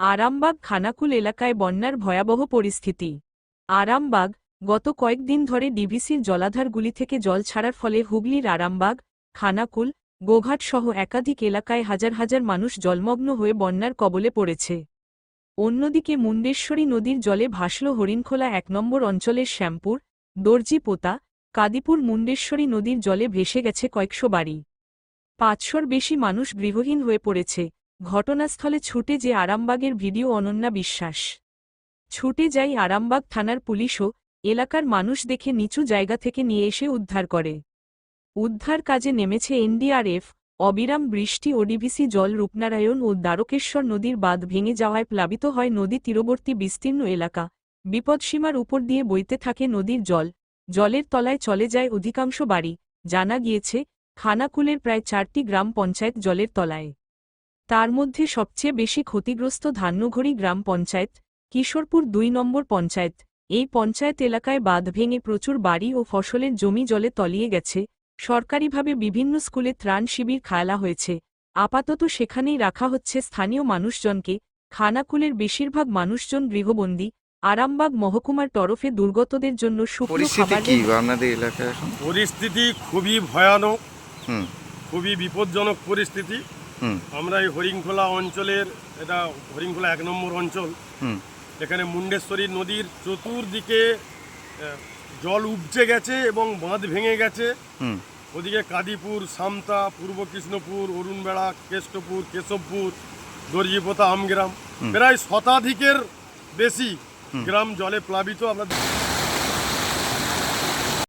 আরামবাগ খানাকুল এলাকায় বন্যার ভয়াবহ পরিস্থিতি। আরামবাগ, গত কয়েকদিন ধরে ডিভিসির জলাধারগুলি থেকে জল ছাড়ার ফলে হুগলির আরামবাগ, খানাকুল, গোঘাট সহ একাধিক এলাকায় হাজার হাজার মানুষ জলমগ্ন হয়ে বন্যার কবলে পড়েছে। অন্যদিকে মুন্ডেশ্বরী নদীর জলে ভাসল হরিণখোলা এক নম্বর অঞ্চলের শ্যামপুর দর্জিপোতা কাদিপুর মুন্ডেশ্বরী নদীর জলে ভেসে গেছে কয়েকশো বাড়ি। পাঁচশোর বেশি মানুষ গৃহহীন হয়ে পড়েছে। ঘটনাস্থলে ছুটে যে আরামবাগের ভিডিও অনন্যা বিশ্বাস। ছুটে যাই আরামবাগ থানার পুলিশও এলাকার মানুষ দেখে নিচু জায়গা থেকে নিয়ে এসে উদ্ধার করে। উদ্ধার কাজে নেমেছে এনডিআরএফ, অবিরাম বৃষ্টি ও ডিভিসি জল, রূপনারায়ণ ও দ্বারকেশ্বর নদীর বাঁধ ভেঙে যাওয়ায় প্লাবিত হয় নদী তীরবর্তী বিস্তীর্ণ এলাকা। বিপদসীমার উপর দিয়ে বইতে থাকে নদীর জল। জলের তলায় চলে যায় অধিকাংশ বাড়ি। জানা গিয়েছে, খানাকুলের প্রায় চারটি গ্রাম পঞ্চায়েত জলের তলায়। তার মধ্যে সবচেয়ে বেশি ক্ষতিগ্রস্ত ধান্যঘড়ি গ্রাম পঞ্চায়েত কিশোরপুর দুই নম্বর পঞ্চায়েত। এই পঞ্চায়েত এলাকায় বাঁধ ভেঙে প্রচুর বাড়ি ও ফসলের জমি জলে তলিয়ে গেছে। সরকারিভাবে বিভিন্ন স্কুলে ত্রাণ শিবির খায়ালা হয়েছে। আপাতত সেখানেই রাখা হচ্ছে স্থানীয় মানুষজনকে। খানাকুলের বেশিরভাগ মানুষজন গৃহবন্দী। আরামবাগ মহকুমার তরফে দুর্গতদের জন্য পরিস্থিতি আপনাদের এলাকায় এখন? পরিস্থিতি খুবই ভয়ানক। খুবই বিপজ্জনক পরিস্থিতি। আমরা এই হরিংখোলা অঞ্চলের এটা হরিংখোলা এক নম্বর অঞ্চল। এখানে মুন্ডেশ্বরী নদীর চতুর্দিকে জল উপচে গেছে এবং বাঁধ ভেঙে গেছে। ওদিকে কাদিপুর সামতা পূর্ব কৃষ্ণপুর অরুণবেড়া কেষ্টপুর কেশবপুর দর্জিপোতা আমগ্রাম। প্রায় শতাধিকের বেশি গ্রাম জলে প্লাবিত। আমরা